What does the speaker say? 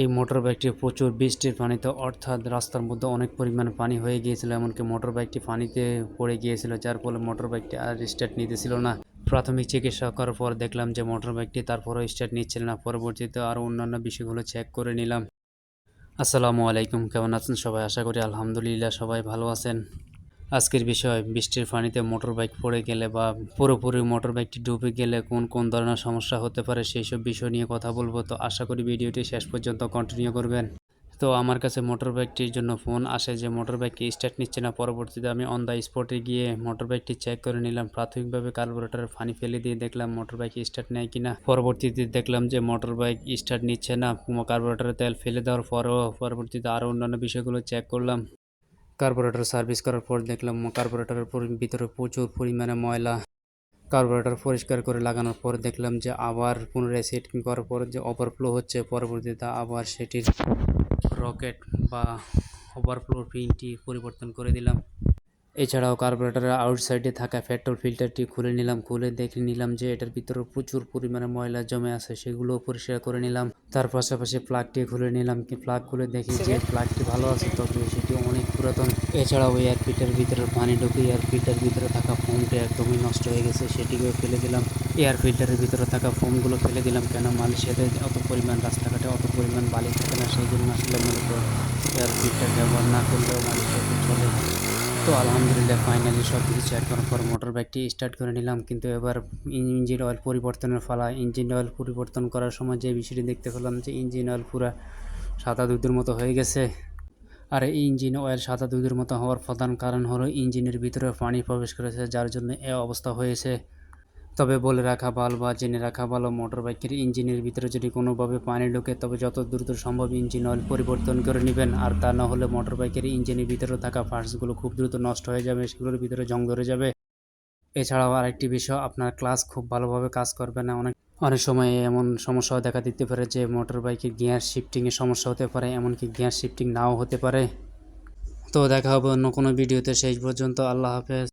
এই মোটর বাইকটি প্রচুর বৃষ্টির পানিতে, অর্থাৎ রাস্তার মধ্যে অনেক পরিমাণ পানি হয়ে গিয়েছিল, এমনকি মোটর বাইকটি পানিতে পড়ে গিয়েছিল, যার ফলে মোটর বাইকটি আর স্টার্ট নিতেছিল না। প্রাথমিক চিকিৎসা করার পর দেখলাম যে মোটর বাইকটি তারপরও স্টার্ট নিচ্ছিল না। পরবর্তীতে আরও অন্যান্য বিষয়গুলো চেক করে নিলাম। আসসালামু আলাইকুম, কেমন আছেন সবাই? আশা করি আলহামদুলিল্লাহ সবাই ভালো আছেন। আজকের বিষয়, বৃষ্টির পানিতে মোটর বাইক পড়ে গেলে বা পুরোপুরি মোটর বাইকটি ডুবে গেলে কোন কোন ধরনের সমস্যা হতে পারে সেই সব বিষয় নিয়ে কথা বলব। তো আশা করি ভিডিওটি শেষ পর্যন্ত কন্টিনিউ করবেন। তো আমার কাছে মোটর বাইকটির জন্য ফোন আসে যে মোটর বাইকটি স্টার্ট নিচ্ছে না, পরবর্তীতে আমি অন দ্য স্পটে গিয়ে মোটর বাইকটি চেক করে নিলাম। প্রাথমিকভাবে কার্বোরেটরে পানি ফেলে দিয়ে দেখলাম মোটর বাইক স্টার্ট নেয় কিনা। পরবর্তীতে দেখলাম যে মোটর বাইক স্টার্ট নিচ্ছে না। কার্বোরেটরে তেল ফেলে দেওয়ার পরও পরবর্তীতে আরও অন্যান্য বিষয়গুলো চেক করলাম। কার্বোরেটর সার্ভিস করার পর দেখলাম কার্বোরেটরের ভিতরে প্রচুর পরিমাণে ময়লা। কার্বোরেটর পরিষ্কার করে লাগানোর পর দেখলাম যে আবার পুনরায় সেটিং করার পর যে ওভারফ্লো হচ্ছে, পরবর্তীতে আবার সেটির রকেট বা ওভারফ্লো পিনটি পরিবর্তন করে দিলাম। এছাড়াও কার্বোরেটরের আউটসাইডে থাকা পেট্রোল ফিল্টারটি খুলে নিলাম খুলে দেখে নিলাম যে এটার ভিতরে প্রচুর পরিমাণে ময়লা জমে আছে সেগুলো পরিষ্কার করে নিলাম। তার পাশাপাশি প্লাগটি খুলে নিলাম কি প্লাগ খুলে দেখি যে প্লাগটি ভালো আছে তবে সেটি অনেক পুরাতন। এছাড়াও এয়ার ফিল্টার ভিতরে পানি ঢুকে এয়ার ফিল্টার ভিতরে থাকা ফোমটি একদমই নষ্ট হয়ে গেছে সেটিকেও ফেলে দিলাম। এয়ার ফিল্টারের ভিতরে থাকা ফোমগুলো ফেলে দিলাম কেন মালয়েশিয়াতে অত পরিমাণ রাস্তাঘাটে অত পরিমাণ বালি থাকে না সেই জন্য আসলে মূলত এয়ার ফিল্টার ব্যবহার না করলেও মালয়েশিয়াতে চলে তো আলহামদুলিল্লাহ ফাইনালি সব কিছু চেক করার পর মোটর বাইকটি স্টার্ট করে নিলাম। কিন্তু এবার ইঞ্জিন অয়েল পরিবর্তনের ফলা। ইঞ্জিন অয়েল পরিবর্তন করার সময় যে বিষয়টি দেখতে পেলাম যে ইঞ্জিন অয়েল পুরা সাদা দুধের মতো হয়ে গেছে। আর এই ইঞ্জিন অয়েল সাদা দুধের মতো হওয়ার প্রধান কারণ হলো ইঞ্জিনের ভিতরে পানি প্রবেশ করেছে, যার জন্য এ অবস্থা হয়েছে। তবে বলে রাখা ভালো বা জেনে রাখা ভালো মোটর বাইকের ইঞ্জিনের ভিতরে যদি কোনোভাবে পানি ঢোকে, তবে যত দ্রুত সম্ভব ইঞ্জিন অয়েল পরিবর্তন করে নেবেন। আর তা না হলে মোটর বাইকের ইঞ্জিনের ভিতরে থাকা পার্টসগুলো খুব দ্রুত নষ্ট হয়ে যাবে, সেগুলোর ভিতরে জং ধরে যাবে। এছাড়াও আরেকটি বিষয়, আপনার ক্লাস খুব ভালোভাবে কাজ করবে না। অনেক অনেক সময় এমন সমস্যাও দেখা দিতে পারে যে মোটর বাইকের গিয়ার শিফটিংয়ের সমস্যা হতে পারে, এমনকি গিয়ার শিফটিং নাও হতে পারে। তো দেখা হবে অন্য কোনো ভিডিওতে শেষ পর্যন্ত আল্লাহ হাফেজ।